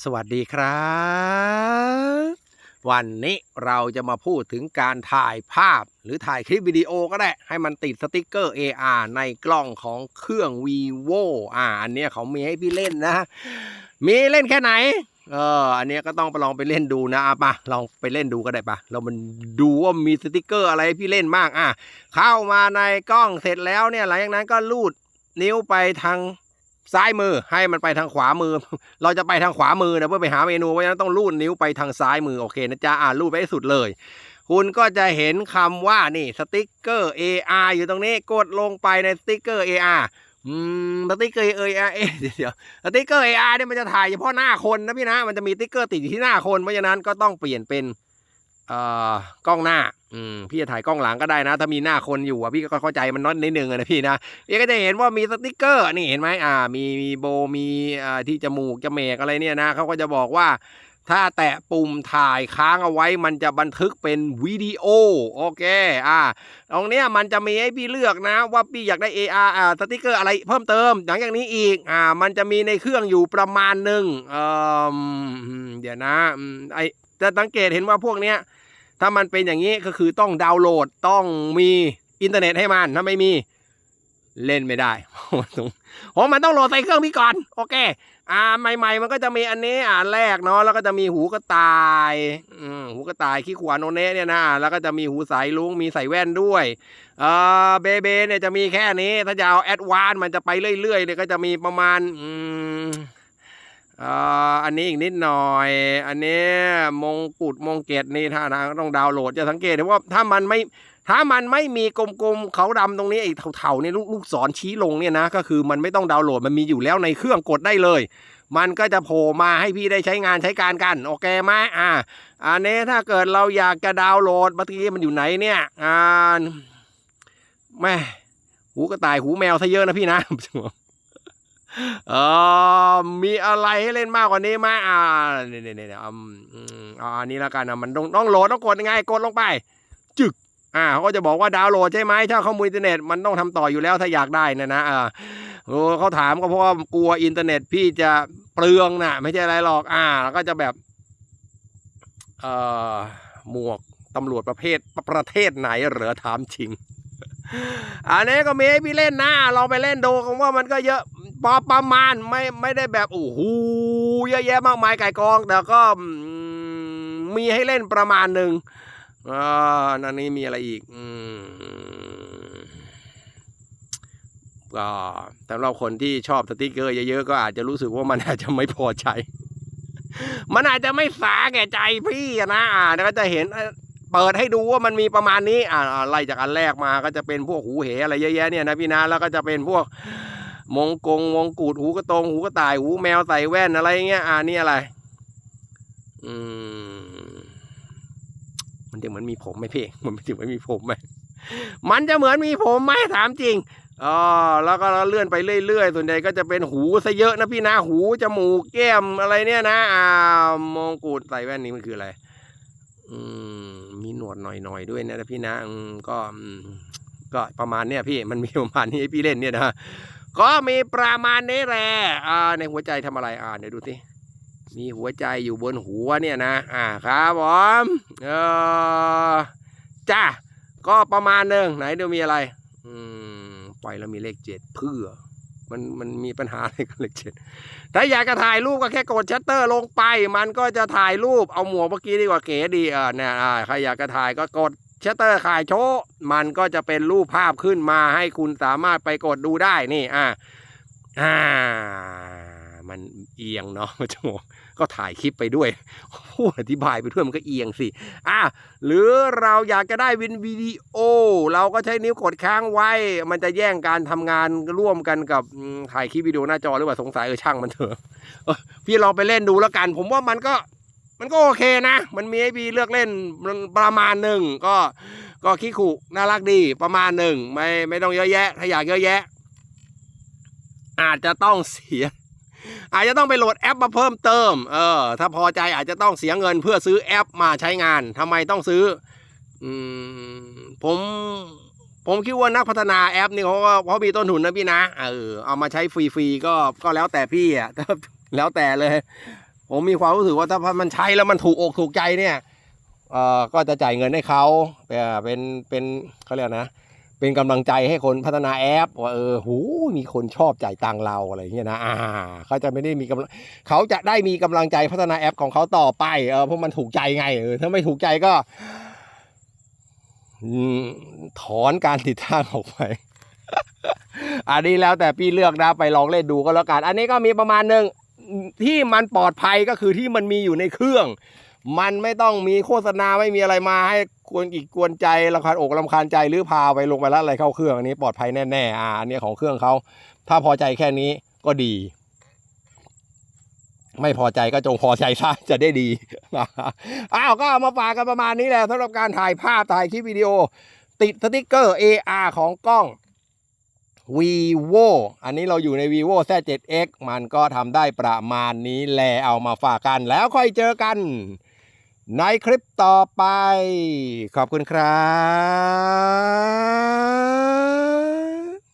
สวัสดีครับ วันนี้เราจะมาพูดถึงการถ่ายภาพหรือถ่ายคลิปวิดีโอก็ได้ ให้มันติดสติกเกอร์ AR ในกล้องของเครื่อง vivo อ่า อันนี้เขามีให้พี่เล่นนะ มีเล่นแค่ไหน เออ อันนี้ก็ต้องไปลองไปเล่นดูนะอะปะลองไปเล่นดูก็ได้ปะเรามันดูว่ามีสติกเกอร์อะไรพี่เล่นบ้างอะเข้ามาในกล้องเสร็จแล้วเนี่ยหลังจากนั้นก็ลูดนิ้วไปทาง ซ้ายมือให้มันไปทางขวามือ เราจะไปทางขวามือนะเพื่อไปหาเมนูเพราะฉะนั้นต้องลูดนิ้วไปทางซ้ายมือโอเคนะจ๊ะอ่าลูดไปให้สุดเลย คุณก็จะเห็นคำว่านี่สติ๊กเกอร์ AR อยู่ตรงนี้กดลงไปในสติ๊กเกอร์ AR อืมสติ๊กเกอร์ AR เอ๊ะเดี๋ยวสติ๊กเกอร์ AR เนี่ยมันจะถ่ายเฉพาะหน้าคนนะพี่นะมันจะมีสติ๊กเกอร์ติดอยู่ที่หน้าคนเพราะฉะนั้นก็ต้องเปลี่ยนเป็นเอ่อกล้องหน้า อืมพี่จะถ่ายกล้องหลังก็ได้นะ ถ้ามีหน้าคนอยู่อะพี่ก็เข้าใจมันน้อยนิดนึงอะนะพี่นะพี่ก็จะเห็นว่ามีสติกเกอร์นี่เห็นไหมอ่า มีมีโบมีอ่าที่จมูกจมูกอะไรเนี่ยนะเขาก็จะบอกว่า ถ้าแตะปุ่มถ่ายค้างเอาไว้ มันจะบันทึกเป็นวิดีโอโอเคอ่าตรงเนี้ยมันจะมีให้พี่เลือกนะ ว่าพี่อยากได้ AR อ่าสติกเกอร์อะไรเพิ่มเติมหลังจากนี้อีกอ่า มันจะมีในเครื่องอยู่ประมาณหนึ่งเอ่อเดี๋ยวนะไอจะสังเกตเห็นว่าพวกเนี้ย ถ้ามันเป็นอย่างนี้ก็คือต้องดาวน์โหลดต้องมีอินเทอร์เน็ตให้มัน ถ้าไม่มีเล่นไม่ได้เพราะมันต้องโหลดใส่เครื่องพี่ก่อน โอเค อ่า ใหม่ ๆ มันก็จะมีอันนี้อ่าแรกเนาะ แล้วก็จะมีหูกระต่าย อืม หูกระต่ายขี้ขวานโนเนะเนี่ยนะ แล้วก็จะมีหูสายลุง มีใส่แว่นด้วย เอ่อ เบเบเนี่ยจะมีแค่นี้ ถ้าจะเอาแอดวานมันจะไปเรื่อยๆเนี่ยก็จะมีประมาณ อืม อันนี้อีกนิดหน่อย อันนี้มงกุฎมงเกตนี่ถ้าทางต้องดาวน์โหลดจะสังเกตว่าถ้ามันไม่ถ้ามันไม่มีกลมๆเขาดำตรงนี้ไอ้เถาๆเนี่ยลูกศรชี้ลงเนี่ยนะก็คือมันไม่ต้องดาวน์โหลดมันมีอยู่แล้วในเครื่องกดได้เลย มันก็จะโผล่มาให้พี่ได้ใช้งานใช้การกันโอเคไหมอ่า อันนี้ถ้าเกิดเราอยากจะดาวน์โหลดเมื่อกี้มันอยู่ไหนเนี่ยอ่าแม่หูกระต่ายหูแมวซะเยอะนะพี่นะ เออมีอะไรให้เล่นมากกว่านี้ไหมอ่าเนี่ยเนี่ยเนี่ยอ่าอันนี้แล้วกันนะมันต้องต้องโหลดต้องกดยังไงกดลงไป จึกอ่าเขาก็จะบอกว่าดาวน์โหลดใช่ไหมถ้าเขามูอินเทอร์เน็ตมันต้องทำต่ออยู่แล้วถ้าอยากได้นะนะอ่าเขาถามก็เพราะว่ากลัวอินเทอร์เน็ตพี่จะเปลืองน่ะไม่ใช่อะไรหรอกอ่าแล้วก็จะแบบเอ่อหมวกตำรวจประเภทประเทศไหนเหรอถามจริงอันนี้ก็มีให้พี่เล่นนะลองไปเล่นดูคงว่ามันก็เยอะ พอประมาณไม่ไม่ได้แบบโอ้โหเยอะแยะมากมายไก่กอง แต่ก็มีให้เล่นประมาณหนึ่งอ่าอันนี้มีอะไรอีกอืมก็สำหรับคนที่ชอบสติกเกอร์เยอะๆก็อาจจะรู้สึกว่ามันอาจจะไม่พอใจ มันอาจจะไม่สาแก่ใจพี่นะอ่าแล้วก็จะเห็นเปิดให้ดูว่ามันมีประมาณนี้อ่าอ่าไล่จากอันแรกมาก็จะเป็นพวกหูเหอะไรเยอะแยะเนี่ยนะพี่นะแล้วก็จะเป็นพวก มงกงมงกูดหูกระตงหูกระต่ายหูแมวใส่แว่นอะไรเงี้ยอ่านี่อะไร อืมมันจะเหมือนมีผมไหมพี่มันจะเหมือนมีผมไหมมันจะเหมือนมีผมไหมถามจริงอ๋อแล้วก็เลื่อนไปเรื่อยๆ ส่วนใหญ่ก็จะเป็นหูซะเยอะนะพี่นะหูจมูกแก้มอะไรเนี่ยนะอ่ามงกุฎใส่แว่นนี้มันคืออะไร อืม มีหนวดหน่อยๆด้วยนะพี่นะอืมก็ก็ประมาณเนี้ยพี่มันมีประมาณนี้ให้พี่เล่นเนี่ยนะ ก็มีประมาณนี้แหละอ่าในหัวใจทำอะไรอ่าเดี๋ยวดูสิมีหัวใจอยู่บนหัวเนี่ยนะ อ่าครับผมเออจ้าก็ประมาณหนึ่งไหนเดี๋ยวมีอะไร อืมปล่อยแล้วมีเลขเจ็ดเพื่อ มันมันมีปัญหาอะไรกับเลขเจ็ดถ้าอยากจะถ่ายรูปก็แค่กดชัตเตอร์ลงไป มันก็จะถ่ายรูปเอาหมวกเมื่อกี้ดีกว่าเก๋ดีเออเนี่ยอ่าใครอยากจะถ่ายก็กด ชตเตอร์ถ่ายโชว์มันก็จะเป็นรูปภาพขึ้นมาให้คุณสามารถไปกดดูได้นี่อ่าอ่า มันเอียงเนาะจมูกก็ถ่ายคลิปไปด้วยพูดอธิบายไปด้วยมันก็เอียงสิอ่าหรือเราอยากจะได้วินวิดีโอ เราก็ใช้นิ้วกดค้างไว้ มันจะแย่งการทำงานร่วมกันกับถ่ายคลิปวิดีโอหน้าจอหรือว่าสงสัยเออช่างมันเถอะพี่ลองไปเล่นดูแล้วกัน ผมว่ามันก็ มันก็โอเคนะ มันมีให้พี่เลือกเล่นประมาณหนึ่งก็ก็ขี้ขู่น่ารักดีประมาณหนึ่งไม่ไม่ต้องเยอะแยะ ถ้าอยากเยอะแยะ อาจจะต้องเสีย อาจจะต้องไปโหลดแอปมาเพิ่มเติม เออ ถ้าพอใจอาจจะต้องเสียเงินเพื่อซื้อแอปมาใช้งานทำไมต้องซื้อ อืม ผมผมคิดว่านักพัฒนาแอปนี่เขาก็เขามีต้นทุนนะพี่นะเออเอามาใช้ฟรีๆก็ก็แล้วแต่พี่อะแล้วแต่เลย ผมมีความรู้สึกว่าถ้ามันใช้แล้วมันถูกอกถูกใจเนี่ยเอ่อก็จะจ่ายเงินให้เขาเป็นเป็นเขาเรียกนะ เป็นกำลังใจให้คนพัฒนาแอปว่าเออหูมีคนชอบจ่ายตังเราอะไรเงี้ยนะอ่าเขาจะไม่ได้มีกำลังเขาจะได้มีกำลังใจพัฒนาแอปของเขาต่อไปเออเพราะมันถูกใจไงเออถ้าไม่ถูกใจก็ถอนการติดตั้งออกไป อันนี้แล้วแต่พี่เลือกนะไปลองเล่นดูก็แล้วกัน อันนี้ก็มีประมาณหนึ่ง ที่มันปลอดภัยก็คือที่มันมีอยู่ในเครื่อง มันไม่ต้องมีโฆษณาไม่มีอะไรมาให้กวนอีกกวนใจรำคาญอกรำคาญใจหรือพาไปลงไปแล้วอะไรเข้าเครื่องอันนี้ปลอดภัยแน่ๆอ่าอันนี้ของเครื่องเขาถ้าพอใจแค่นี้ก็ดี ไม่พอใจก็จงพอใจซะจะได้ดีอ้าวก็มาฝากกันประมาณนี้แหละสำหรับการถ่ายภาพถ่ายคลิปวิดีโอ ติดสติกเกอร์ AR ของกล้อง vivo อันนี้เราอยู่ใน vivo Z7X มันก็ทำได้ประมาณนี้แหละเอามาฝากกัน แล้วค่อยเจอกัน ในคลิปต่อไป ขอบคุณครับ